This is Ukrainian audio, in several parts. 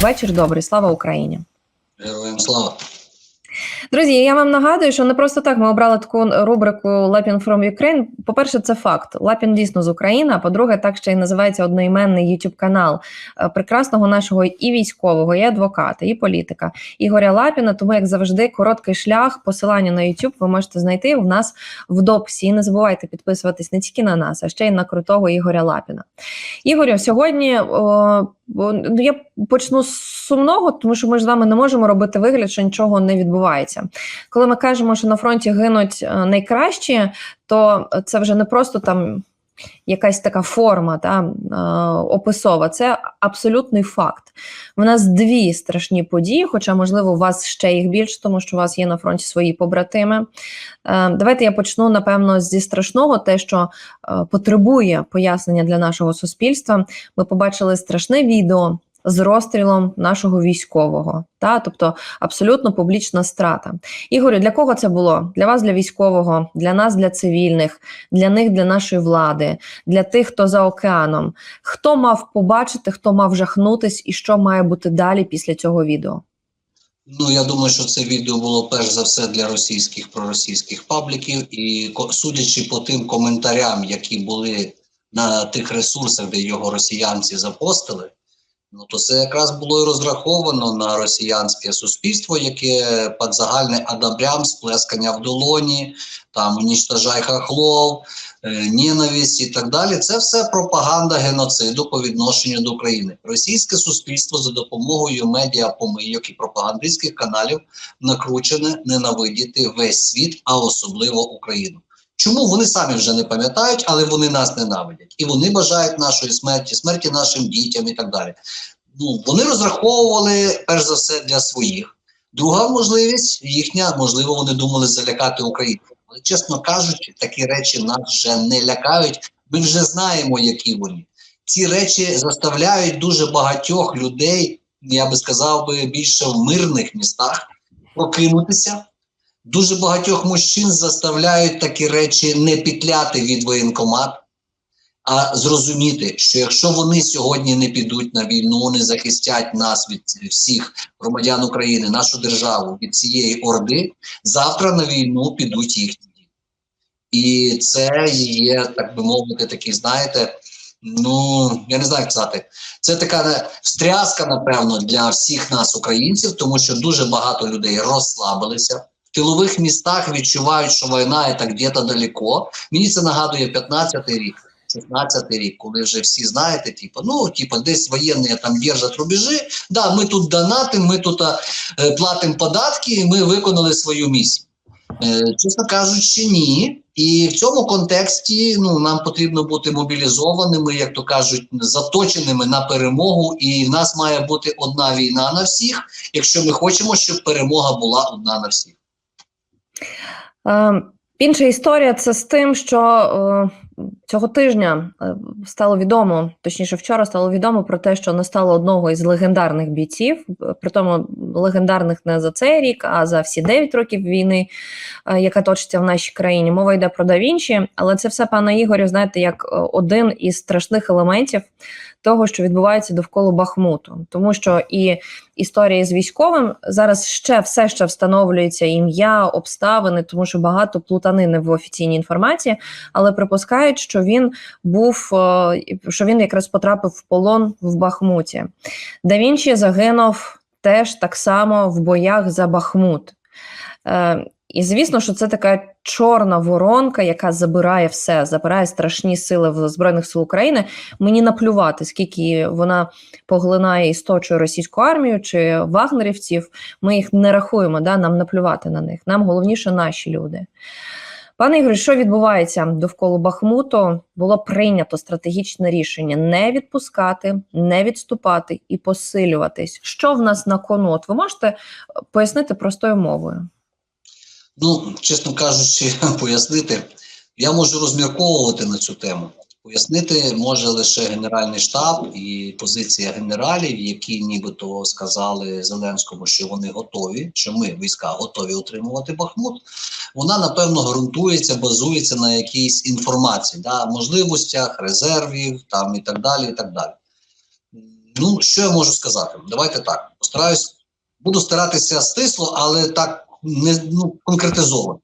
Вечір добрий, слава Україні. Героям слава. Друзі, я вам нагадую, що не просто так ми обрали таку рубрику Lapin from Ukraine. По-перше, це факт. Лапін дійсно з України. А по-друге, так ще й називається одноіменний youtube канал е, прекрасного нашого і військового, і адвоката, і політика Ігоря Лапіна. Тому, як завжди, короткий шлях, посилання на YouTube ви можете знайти у нас в дописі. І не забувайте підписуватись не тільки на нас, а ще й на крутого Ігоря Лапіна. Ігорю, сьогодні о, ну, я почну з сумного, тому що ми ж з вами не можемо робити вигляд, що нічого не відбувається. Коли ми кажемо, що на фронті гинуть е, найкращі, то це вже не просто там. Якась така форма та, описова, це абсолютний факт. У нас дві страшні події, хоча, можливо, у вас ще їх більше, тому що у вас є на фронті свої побратими. Е, давайте я почну, напевно, зі страшного, те, що е, потребує пояснення для нашого суспільства. Ми побачили страшне відео з розстрілом нашого військового, та тобто абсолютно публічна страта. Ігорю, для кого це було? Для вас, для військового, для нас, для цивільних, для них, для нашої влади, для тих, хто за океаном. Хто мав побачити, хто мав жахнутись, і що має бути далі після цього відео? Ну я думаю, що це відео було перш за все для російських проросійських пабліків, і судячи по тим коментарям, які були на тих ресурсах, де його росіянці запостили. Ну, то це якраз було і розраховано на росіянське суспільство, яке під загальне адабрям, сплескання в долоні, там уніштажай хахлов, е, ненависть і так далі. Це все пропаганда геноциду по відношенню до України. Російське суспільство за допомогою медіапомийок і пропагандистських каналів накручене ненавидіти весь світ, а особливо Україну. Чому вони самі вже не пам'ятають, але вони нас ненавидять, і вони бажають нашої смерті, смерті нашим дітям і так далі. Ну вони розраховували перш за все для своїх. Друга можливість їхня, можливо, вони думали залякати Україну. Але чесно кажучи, такі речі нас вже не лякають. Ми вже знаємо, які вони. Ці речі заставляють дуже багатьох людей, я би сказав би, більше в мирних містах прокинутися. Дуже багатьох мужчин заставляють такі речі не петляти від воєнкомат, а зрозуміти, що якщо вони сьогодні не підуть на війну, не захистять нас від всіх громадян України, нашу державу від цієї орди, завтра на війну підуть їхні діти. І це є, так би мовити, такі, знаєте, ну я не знаю як сказати, це така встряска, напевно, для всіх нас, українців, тому що дуже багато людей розслабилися тилових містах відчувають, що війна і так где-то далеко. Мені це нагадує 15-й рік, 16-й рік, коли вже всі знаєте, типу, ну, типу, десь воєнні там держать рубежі. Да, ми тут донатимо, ми тут е, платимо податки, ми виконали свою місію. Е, чесно кажучи, ні. І в цьому контексті ну нам потрібно бути мобілізованими, як то кажуть, заточеними на перемогу. І в нас має бути одна війна на всіх, якщо ми хочемо, щоб перемога була одна на всіх. Е, інша історія це з тим, що е, цього тижня е, стало відомо, точніше, вчора стало відомо про те, що не стало одного із легендарних бійців, при тому легендарних не за цей рік, а за всі 9 років війни, яка точиться в нашій країні. Мова йде про да Вінчі, але це все, пане Ігорю, знаєте, як один із страшних елементів того, що відбувається довкола Бахмуту, тому що і історія з військовим зараз ще все ще встановлюється ім'я, обставини, тому що багато плутанини в офіційній інформації, але припускають, що він був е, що він якраз потрапив в полон в Бахмуті. Да Вінчі загинув теж так само в боях за Бахмут. І звісно, що це така чорна воронка, яка забирає все, забирає страшні сили в Збройних сил України. Мені наплювати, скільки вона поглинає і сточує російську армію чи вагнерівців. Ми їх не рахуємо, да? нам наплювати на них. Нам головніше наші люди. Пане Ігорі, що відбувається довкола Бахмуту? Було прийнято стратегічне рішення не відпускати, не відступати і посилюватись. Що в нас на кону? От ви можете пояснити простою мовою? Ну, чесно кажучи, пояснити, я можу розмірковувати на цю тему. Пояснити може лише Генеральний штаб і позиція генералів, які нібито сказали Зеленському, що вони готові, що ми війська готові утримувати Бахмут. Вона напевно ґрунтується, базується на якійсь інформації, да, можливостях, резервів там і так далі. і так далі. Ну, що я можу сказати? Давайте так. Постараюсь, буду старатися стисло, але так не ну, конкретизовано.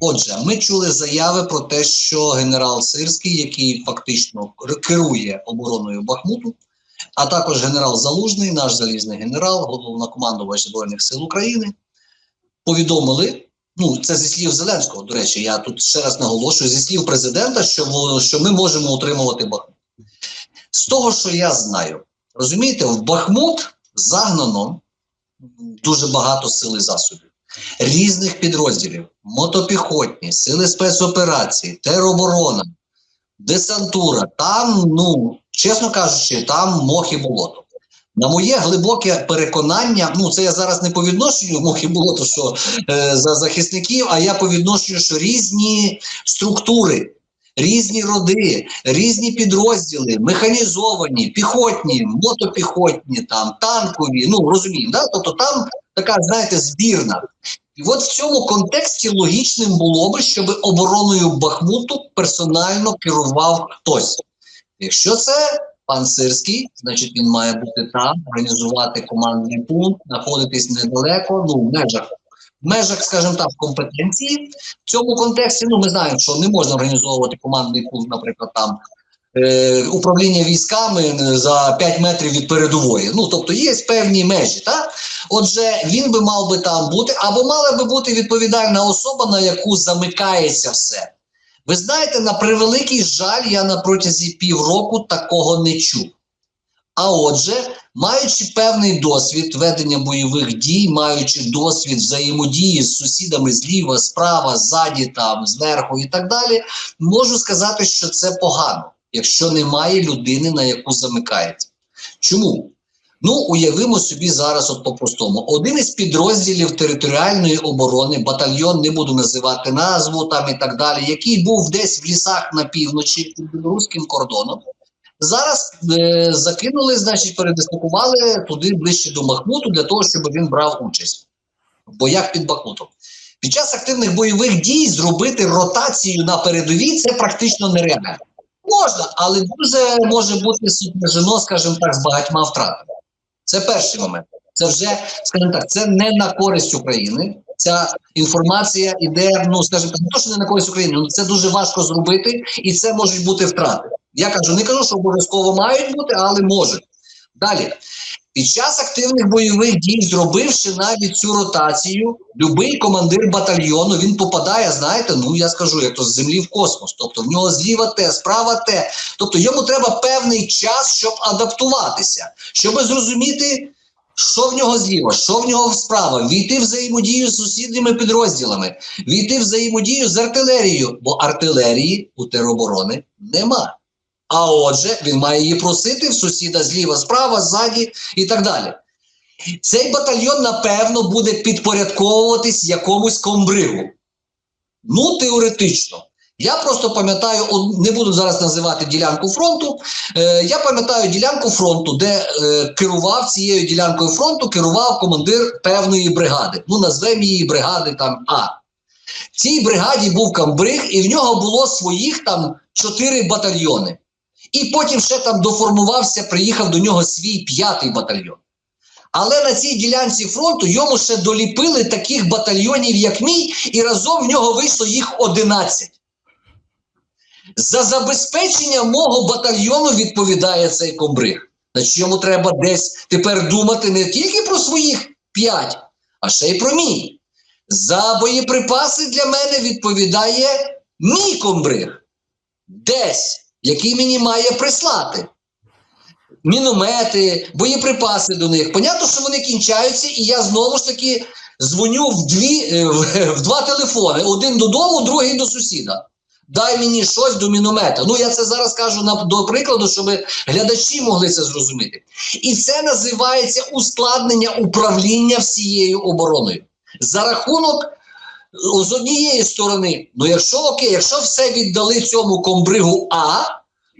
Отже, ми чули заяви про те, що генерал Сирський, який фактично керує обороною Бахмуту, а також генерал Залужний, наш залізний генерал, головнокомандувач Збройних сил України, повідомили. Ну, це зі слів Зеленського. До речі, я тут ще раз наголошую зі слів президента, що, що ми можемо утримувати Бахмут. З того, що я знаю, розумієте, в Бахмут загнано дуже багато сил і засобів, різних підрозділів, мотопіхотні, сили спецоперації, тероборона, десантура. Там, ну, чесно кажучи, там мох і болото. На моє глибоке переконання, ну це я зараз не по відношенню мох і болото, що е, за захисників, а я по відношенню, що різні структури, різні роди, різні підрозділи, механізовані, піхотні, мотопіхотні, там танкові. Ну розуміємо, да? тобто там така, знаєте, збірна. І от в цьому контексті логічним було би, щоб обороною Бахмуту персонально керував хтось. Якщо це пан Сирський, значить він має бути там, організувати командний пункт, знаходитись недалеко, ну в межах. Межах, скажімо так, компетенції в цьому контексті. Ну, ми знаємо, що не можна організовувати командний пункт, наприклад, там е, управління військами е, за 5 метрів від передової. Ну, тобто є певні межі. Так? Отже, він би мав би там бути, або мала би бути відповідальна особа, на яку замикається все. Ви знаєте, на превеликий жаль, я на протязі півроку такого не чув. А отже, маючи певний досвід ведення бойових дій, маючи досвід взаємодії з сусідами зліва, справа, ззаді, там, зверху і так далі, можу сказати, що це погано, якщо немає людини, на яку замикається. Чому? Ну, уявимо собі зараз, от по-простому, один із підрозділів територіальної оборони, батальйон, не буду називати назву там і так далі, який був десь в лісах на півночі під білоруським кордоном. Зараз е, закинули, значить, передислокували туди ближче до Бахмуту для того, щоб він брав участь в боях під Бахмутом. Під час активних бойових дій зробити ротацію на передовій це практично нереально. Можна, але дуже може бути супержено, скажімо так, з багатьма втратами. Це перший момент. Це вже, скажімо так, це не на користь України. Ця інформація іде, ну скажімо так, не то, що не на користь України, ну це дуже важко зробити, і це можуть бути втрати. Я кажу, не кажу, що обов'язково мають бути, але можуть. Далі. Під час активних бойових дій, зробивши навіть цю ротацію, будь-який командир батальйону він попадає, знаєте, ну я скажу, як то з землі в космос. Тобто в нього зліва те, справа те. Тобто йому треба певний час, щоб адаптуватися, щоб зрозуміти, що в нього зліва, що в нього справа, війти взаємодію з сусідніми підрозділами, війти в взаємодію з артилерією, бо артилерії у тероборони нема. А отже, він має її просити в сусіда зліва, справа, ззаді і так далі. Цей батальйон, напевно, буде підпорядковуватись якомусь комбригу. Ну, теоретично. Я просто пам'ятаю, не буду зараз називати ділянку фронту. Е, я пам'ятаю ділянку фронту, де е, керував цією ділянкою фронту, керував командир певної бригади. Ну, назвемо її бригади там А. Цій бригаді був камбриг, і в нього було своїх там чотири батальйони. І потім ще там доформувався, приїхав до нього свій п'ятий батальйон. Але на цій ділянці фронту йому ще доліпили таких батальйонів, як мій, і разом в нього вийшло їх 11. За забезпечення мого батальйону відповідає цей комбриг. Значить, йому треба десь тепер думати не тільки про своїх 5, а ще й про мій. За боєприпаси для мене відповідає мій комбриг. Десь, який мені має прислати. Міномети, боєприпаси до них. Понятно, що вони кінчаються, і я знову ж таки дзвоню в, дві, е, в два телефони: один додому, другий до сусіда. Дай мені щось до міномета. Ну, я це зараз кажу на, до прикладу, щоб глядачі могли це зрозуміти. І це називається ускладнення управління всією обороною. За рахунок з однієї сторони, ну якщо окей, якщо все віддали цьому комбригу А,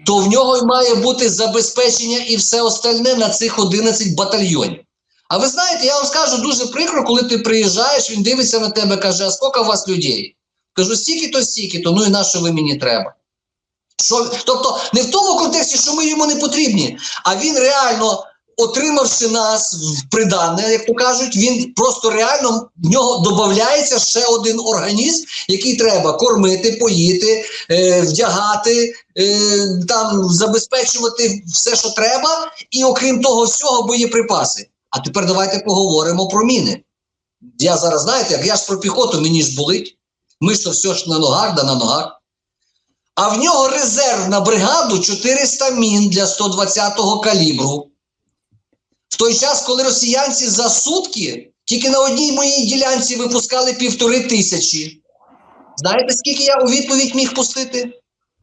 то в нього й має бути забезпечення і все остальне на цих 11 батальйонів. А ви знаєте, я вам скажу дуже прикро, коли ти приїжджаєш, він дивиться на тебе, каже: а скільки у вас людей? Кажу, стільки-то, стільки-то, ну і на що ви мені треба? Що, тобто, не в тому контексті, що ми йому не потрібні, а він реально отримавши нас в придане, як то кажуть, він просто реально в нього додається ще один організм, який треба кормити, поїти, е, вдягати, е, там забезпечувати все, що треба, і окрім того всього, боєприпаси. А тепер давайте поговоримо про міни. Я зараз знаєте, як я ж про піхоту, мені ж болить. Ми що все ж на ногах, да на ногах. А в нього резерв на бригаду 400 мін для 120-го калібру. В той час, коли росіянці за сутки тільки на одній моїй ділянці випускали півтори тисячі. Знаєте, скільки я у відповідь міг пустити?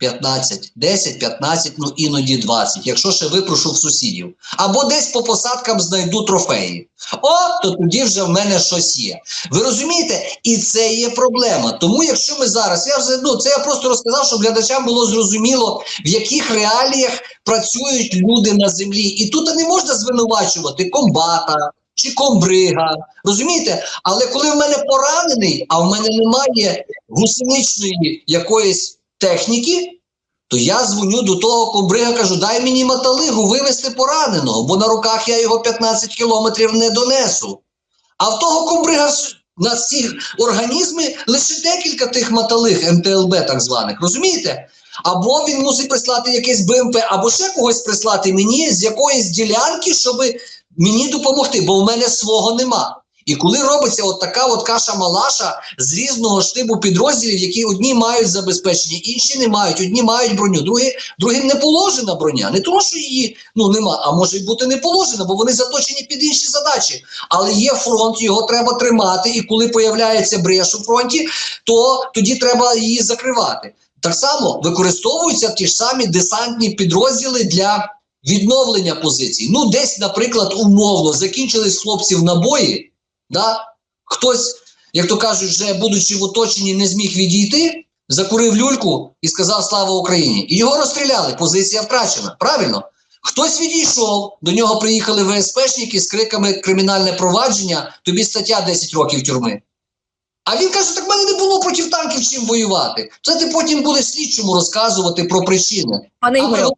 15, 10, 15, ну іноді 20, якщо ще випрошу в сусідів. Або десь по посадкам знайду трофеї. О, то тоді вже в мене щось є. Ви розумієте? І це є проблема. Тому, якщо ми зараз, я вже ну це я просто розказав, щоб глядачам було зрозуміло, в яких реаліях працюють люди на землі. І тут не можна звинувачувати комбата чи комбрига. Розумієте? Але коли в мене поранений, а в мене немає гусеничної якоїсь техніки, то я дзвоню до того комбрига, кажу, дай мені маталигу вивезти пораненого, бо на руках я його 15 кілометрів не донесу. А в того комбрига на ці організми лише декілька тих маталиг, МТЛБ так званих, розумієте? Або він мусить прислати якесь БМП, або ще когось прислати мені з якоїсь ділянки, щоб мені допомогти, бо в мене свого нема. І коли робиться от така от каша-малаша з різного штибу підрозділів, які одні мають забезпечення, інші не мають, одні мають броню, другі, другим не положена броня. Не тому, що її ну нема, а може бути не положена, бо вони заточені під інші задачі. Але є фронт, його треба тримати. І коли появляється бреш у фронті, то тоді треба її закривати. Так само використовуються ті ж самі десантні підрозділи для відновлення позицій. Ну, десь, наприклад, умовно закінчились хлопців набої. Да? Хтось, як то кажуть, вже будучи в оточенні, не зміг відійти, закурив люльку і сказав Слава Україні! І його розстріляли, позиція втрачена. Правильно? Хтось відійшов, до нього приїхали ВСПшники з криками кримінальне провадження, тобі стаття 10 років тюрми. А він каже: так в мене не було проти танків чим воювати. Це ти потім будеш слідчому розказувати про причини. Пане А Ігорю,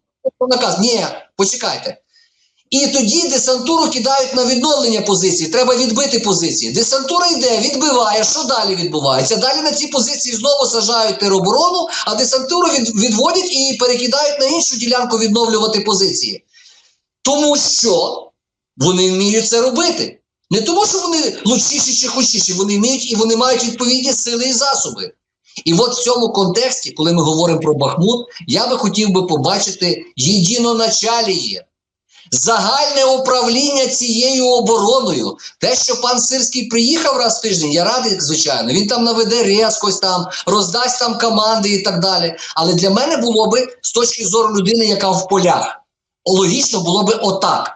наказ. Ні, почекайте. І тоді десантуру кидають на відновлення позиції. Треба відбити позиції. Десантура йде, відбиває. Що далі відбувається? Далі на ці позиції знову сажають тероборону, а десантуру від, відводять і перекидають на іншу ділянку відновлювати позиції. Тому що вони вміють це робити. Не тому, що вони лучшіші чи худшіші, вони вміють і вони мають відповідні сили і засоби. І от в цьому контексті, коли ми говоримо про Бахмут, я би хотів би побачити єдиноначаліє, загальне управління цією обороною. Те, що пан Сирський приїхав раз в тиждень, я радий, звичайно. Він там наведе резкость, там роздасть там команди і так далі. Але для мене було би з точки зору людини, яка в полях, логічно було би отак.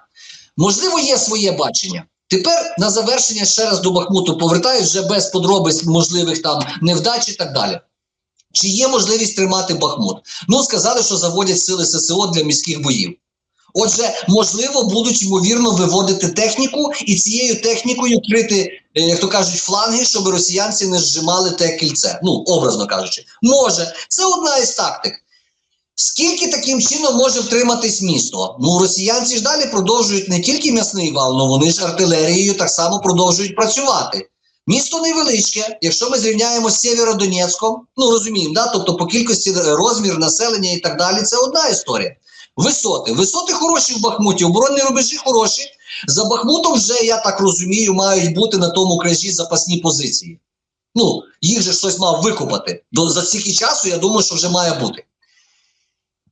Можливо, є своє бачення. Тепер на завершення ще раз до Бахмуту повертаюсь вже без подробиць можливих там невдач і так далі. Чи є можливість тримати Бахмут? Ну, сказали, що заводять сили ССО для міських боїв. Отже, можливо, будуть ймовірно виводити техніку і цією технікою крити, е, як то кажуть, фланги, щоб росіянці не зжимали те кільце. Ну, образно кажучи, може, це одна із тактик. Скільки таким чином може втриматись місто? Ну, росіянці ж далі продовжують не тільки м'ясний вал, але вони ж артилерією так само продовжують працювати. Місто невеличке, якщо ми зрівняємо з Сєвєродонецьком, ну розуміємо, да? тобто по кількості е, розмір населення і так далі, це одна історія. Висоти. Висоти хороші в Бахмуті, оборонні рубежі хороші. За Бахмутом вже, я так розумію, мають бути на тому крижі запасні позиції. Ну, їх же щось мав викопати. До, за стільки часу, я думаю, що вже має бути.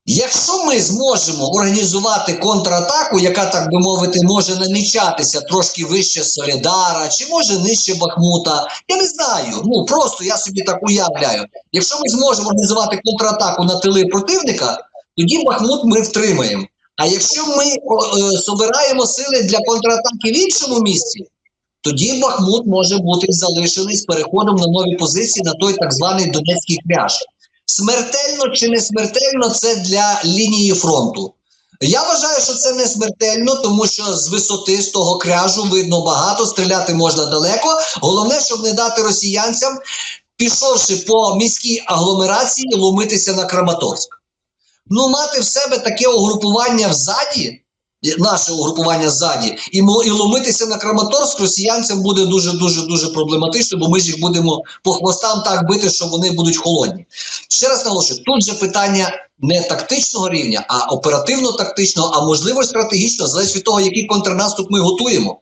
Якщо ми зможемо організувати контратаку, яка, так би мовити, може намічатися трошки вище Солідара, чи може нижче Бахмута, я не знаю. Ну просто я собі так уявляю. Якщо ми зможемо організувати контратаку на тили противника, тоді Бахмут ми втримаємо. А якщо ми е, собираємо сили для контратаки в іншому місці, тоді Бахмут може бути залишений з переходом на нові позиції на той так званий Донецький кряж. Смертельно чи не смертельно це для лінії фронту. Я вважаю, що це не смертельно, тому що з висоти з того кряжу видно багато, стріляти можна далеко. Головне, щоб не дати росіянцям, пішовши по міській агломерації, ломитися на Краматорськ. Ну, мати в себе таке угрупування взаді, наше угрупування ззаді, і, і ломитися на Краматорськ росіянцям буде дуже дуже дуже проблематично, бо ми ж їх будемо по хвостам так бити, що вони будуть холодні. Ще раз наголошую, тут же питання не тактичного рівня, а оперативно-тактичного, а можливо стратегічного, залежить від того, який контрнаступ ми готуємо.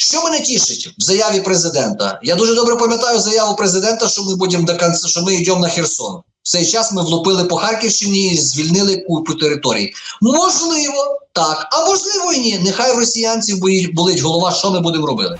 Що мене тішить в заяві президента? Я дуже добре пам'ятаю заяву президента, що ми будемо до кінця, що ми йдемо на Херсон. В цей час ми влупили по Харківщині і звільнили купу територій. Можливо, так, а можливо і ні. Нехай в росіянців болить голова, що ми будемо робити.